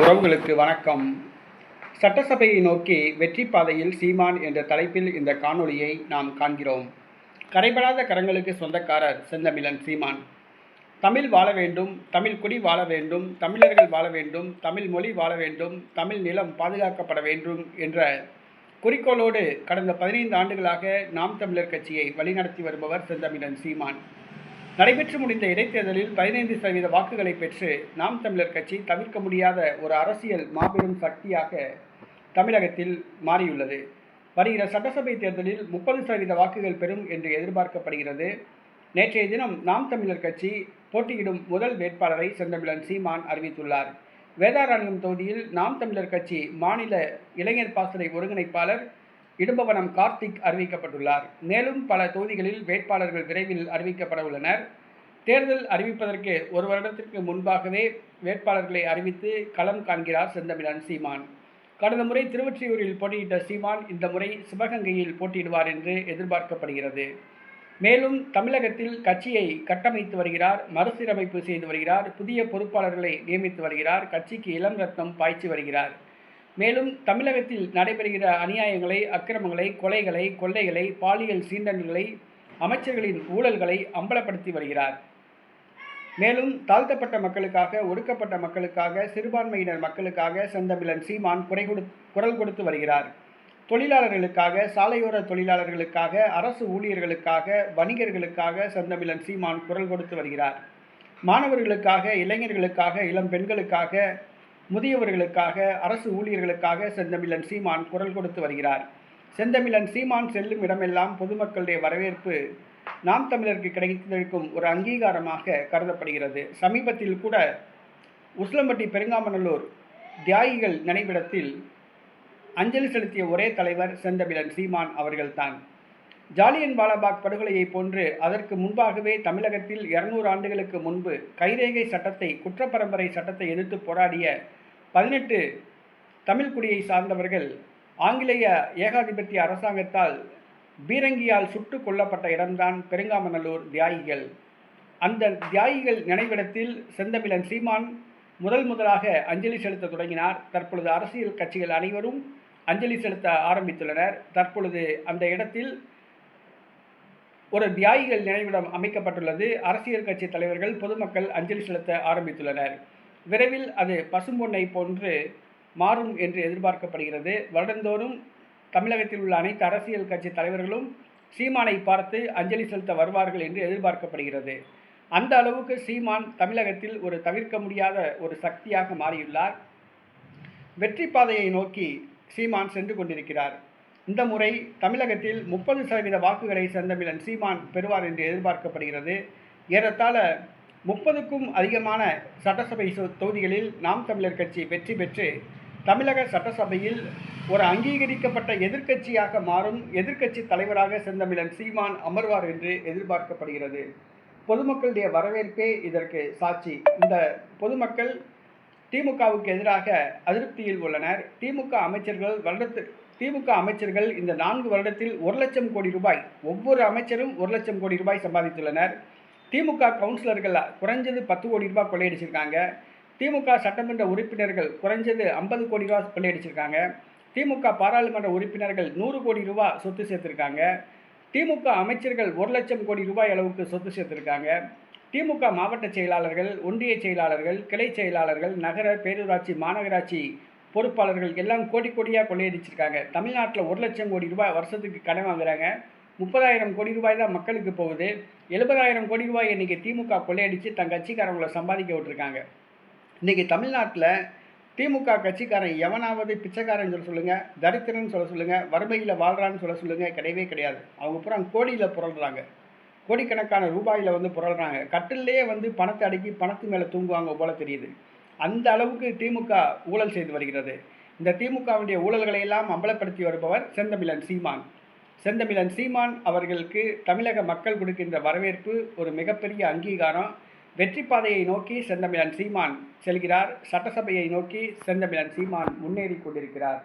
உறவுகளுக்கு வணக்கம். சட்டசபையை நோக்கி வெற்றி பாதையில் சீமான் என்ற தலைப்பில் இந்த காணொளியை நாம் காண்கிறோம். கரைபடாத கரங்களுக்கு சொந்தக்காரர் செந்தமிழன் சீமான். தமிழ் வாழ வேண்டும் தமிழ் குடி வாழ வேண்டும் தமிழர்கள் வாழ வேண்டும் தமிழ் மொழி வாழ வேண்டும் தமிழ் நிலம் பாதுகாக்கப்பட வேண்டும் என்ற குறிக்கோளோடு கடந்த பதினைந்து ஆண்டுகளாக நாம் தமிழர் கட்சியை வழிநடத்தி வருபவர் செந்தமிழன் சீமான். நடைபெற்று முடிந்த இடைத்தேர்தலில் பதினைந்து சதவீத வாக்குகளை பெற்று நாம் தமிழர் கட்சி தவிர்க்க முடியாத ஒரு அரசியல் மாபெரும் சக்தியாக தமிழகத்தில் மாறியுள்ளது. வருகிற சட்டசபை தேர்தலில் முப்பது சதவீத வாக்குகள் பெறும் என்று எதிர்பார்க்கப்படுகிறது. நேற்றைய தினம் நாம் தமிழர் கட்சி போட்டியிடும் முதல் வேட்பாளரை செந்தமிழன் சீமான் அறிவித்துள்ளார். வேதாரண்யம் தொகுதியில் நாம் தமிழர் கட்சி மாநில இளைஞர் பாசறை ஒருங்கிணைப்பாளர் இடும்பவனம் கார்த்திக் அறிவிக்கப்பட்டுள்ளார். மேலும் பல தொகுதிகளில் வேட்பாளர்கள் விரைவில் அறிவிக்கப்பட உள்ளனர். தேர்தல் அறிவிப்பதற்கு ஒரு வருடத்திற்கு முன்பாகவே வேட்பாளர்களை அறிவித்து களம் காண்கிறார் செந்தமிழன் சீமான். கடந்த முறை திருவொற்றியூரில் போட்டியிட்ட சீமான் இந்த முறை சிவகங்கையில் போட்டியிடுவார் என்று எதிர்பார்க்கப்படுகிறது. மேலும் தமிழகத்தில் கட்சியை கட்டமைத்து வருகிறார் மறுசீரமைப்பு செய்து வருகிறார் புதிய பொறுப்பாளர்களை நியமித்து வருகிறார் கட்சிக்கு இளம் ரத்னம் பாய்ச்சி வருகிறார். மேலும் தமிழகத்தில் நடைபெறுகிற அநியாயங்களை அக்கிரமங்களை கொலைகளை கொள்ளைகளை பாலியல் சீண்டல்களை அமைச்சர்களின் ஊழல்களை அம்பலப்படுத்தி வருகிறார். மேலும் தாழ்த்தப்பட்ட மக்களுக்காக ஒடுக்கப்பட்ட மக்களுக்காக சிறுபான்மையினர் மக்களுக்காக செந்தமிழன் சீமான் குறை கொடு குரல் கொடுத்து வருகிறார். தொழிலாளர்களுக்காக சாலையோர தொழிலாளர்களுக்காக அரசு ஊழியர்களுக்காக வணிகர்களுக்காக செந்தமிழன் சீமான் குரல் கொடுத்து வருகிறார். மாணவர்களுக்காக இளைஞர்களுக்காக இளம் பெண்களுக்காக முதியவர்களுக்காக அரசு ஊழியர்களுக்காக செந்தமிழன் சீமான் குரல் கொடுத்து வருகிறார். செந்தமிழன் சீமான் செல்லும் இடமெல்லாம் பொதுமக்களுடைய வரவேற்பு நாம் தமிழருக்கு கிடைத்திருக்கும் ஒரு அங்கீகாரமாக கருதப்படுகிறது. சமீபத்தில் கூட உஸ்லம்பட்டி பெருங்காமநல்லூர் தியாகிகள் நினைவிடத்தில் அஞ்சலி செலுத்திய ஒரே தலைவர் செந்தமிழன் சீமான் அவர்கள்தான். ஜாலியன் வாலாபாக் படுகொலையை போன்று அதற்கு முன்பாகவே தமிழகத்தில் இருநூறு ஆண்டுகளுக்கு முன்பு கைரேகை சட்டத்தை குற்றப்பரம்பரை சட்டத்தை எதிர்த்து போராடிய பதினெட்டு தமிழ் குடியை சார்ந்தவர்கள் ஆங்கிலேய ஏகாதிபத்திய அரசாங்கத்தால் பீரங்கியால் சுட்டு கொல்லப்பட்ட இடம்தான் பெருங்காமநல்லூர் தியாகிகள். அந்த தியாகிகள் நினைவிடத்தில் செந்தமிழன் சீமான் முதல் முதலாக அஞ்சலி செலுத்த தொடங்கினார். தற்பொழுது அரசியல் கட்சிகள் அனைவரும் அஞ்சலி செலுத்த ஆரம்பித்துள்ளனர். தற்பொழுது அந்த இடத்தில் ஒரு தியாகிகள் நினைவிடம் அமைக்கப்பட்டுள்ளது. அரசியல் கட்சி தலைவர்கள் பொதுமக்கள் அஞ்சலி செலுத்த ஆரம்பித்துள்ளனர். விரைவில் அது பசும்பொன்னை போன்று மாறும் என்று எதிர்பார்க்கப்படுகிறது. வருடந்தோறும் தமிழகத்தில் உள்ள அனைத்து அரசியல் கட்சி தலைவர்களும் சீமானை பார்த்து அஞ்சலி செலுத்த வருவார்கள் என்று எதிர்பார்க்கப்படுகிறது. அந்த அளவுக்கு சீமான் தமிழகத்தில் ஒரு தவிர்க்க முடியாத ஒரு சக்தியாக மாறியுள்ளார். வெற்றி பாதையை நோக்கி சீமான் சென்று கொண்டிருக்கிறார். இந்த முறை தமிழகத்தில் முப்பது சதவீத வாக்குகளை செந்தமிழன் சீமான் பெறுவார் என்று எதிர்பார்க்கப்படுகிறது. ஏறத்தாழ முப்பதுக்கும் அதிகமான சட்டசபை தொகுதிகளில் நாம் தமிழர் கட்சி வெற்றி பெற்று தமிழக சட்டசபையில் ஒரு அங்கீகரிக்கப்பட்ட எதிர்க்கட்சியாக மாறும் எதிர்க்கட்சி தலைவராக செந்தமிழன் சீமான் அமர்வார் என்று எதிர்பார்க்கப்படுகிறது. பொதுமக்களுடைய வரவேற்பே இதற்கு சாட்சி. இந்த பொதுமக்கள் திமுகவுக்கு எதிராக அதிருப்தியில் உள்ளனர். திமுக அமைச்சர்கள் வருடத்து திமுக அமைச்சர்கள் இந்த நான்கு வருடத்தில் ஒரு லட்சம் கோடி ரூபாய் ஒவ்வொரு அமைச்சரும் ஒரு லட்சம் கோடி ரூபாய் சம்பாதித்துள்ளனர். திமுக கவுன்சிலர்கள் குறைஞ்சது பத்து கோடி ரூபாய் கொள்ளையடிச்சிருக்காங்க. திமுக சட்டமன்ற உறுப்பினர்கள் குறைஞ்சது ஐம்பது கோடி ரூபாய் கொள்ளையடிச்சிருக்காங்க. திமுக பாராளுமன்ற உறுப்பினர்கள் நூறு கோடி ரூபாய் சொத்து சேர்த்துருக்காங்க. திமுக அமைச்சர்கள் ஒரு லட்சம் கோடி ரூபாய் அளவுக்கு சொத்து சேர்த்துருக்காங்க. திமுக மாவட்ட செயலாளர்கள் ஒன்றிய செயலாளர்கள் கிளை செயலாளர்கள் நகர பேரூராட்சி மாநகராட்சி பொறுப்பாளர்கள் எல்லாம் கோடி கோடியாக கொள்ளையடிச்சிருக்காங்க. தமிழ்நாட்டில் ஒரு லட்சம் கோடி ரூபாய் வருஷத்துக்கு கடன் வாங்குறாங்க. முப்பதாயிரம் கோடி ரூபாய் தான் மக்களுக்கு போகுது. எழுபதாயிரம் கோடி ரூபாய் இன்றைக்கி திமுக கொள்ளையடித்து தன் கட்சிக்காரங்களை சம்பாதிக்க விட்டுருக்காங்க. இன்றைக்கி தமிழ்நாட்டில் திமுக கட்சிக்காரன் எவனாவது பிச்சைக்காரன் சொல்ல சொல்லுங்கள் தரித்திரன்னு சொல்ல சொல்லுங்கள் வறுமையில் வாழ்கிறான்னு சொல்ல சொல்லுங்கள் கிடையவே கிடையாது. அவங்க பூரா கோடியில் புரள்றாங்க. கோடிக்கணக்கான ரூபாயில் வந்து புரள்றாங்க. கட்டிலே வந்து பணத்தை அடுக்கி பணத்து மேலே தூங்குவாங்க போல தெரியுது. அந்த அளவுக்கு திமுக ஊழல் செய்து வருகிறது. இந்த திமுகவுடைய ஊழல்களை எல்லாம் அம்பலப்படுத்தி வருபவர் செந்தமிழன் சீமான். செந்தமிழன் சீமான் அவர்களுக்கு தமிழக மக்கள் கொடுக்கின்ற வரவேற்பு ஒரு மிகப்பெரிய அங்கீகாரம். வெற்றி பாதையை நோக்கி செந்தமிழன் சீமான் செல்கிறார். சட்டசபையை நோக்கி செந்தமிழன் சீமான் முன்னேறி கொண்டிருக்கிறார்.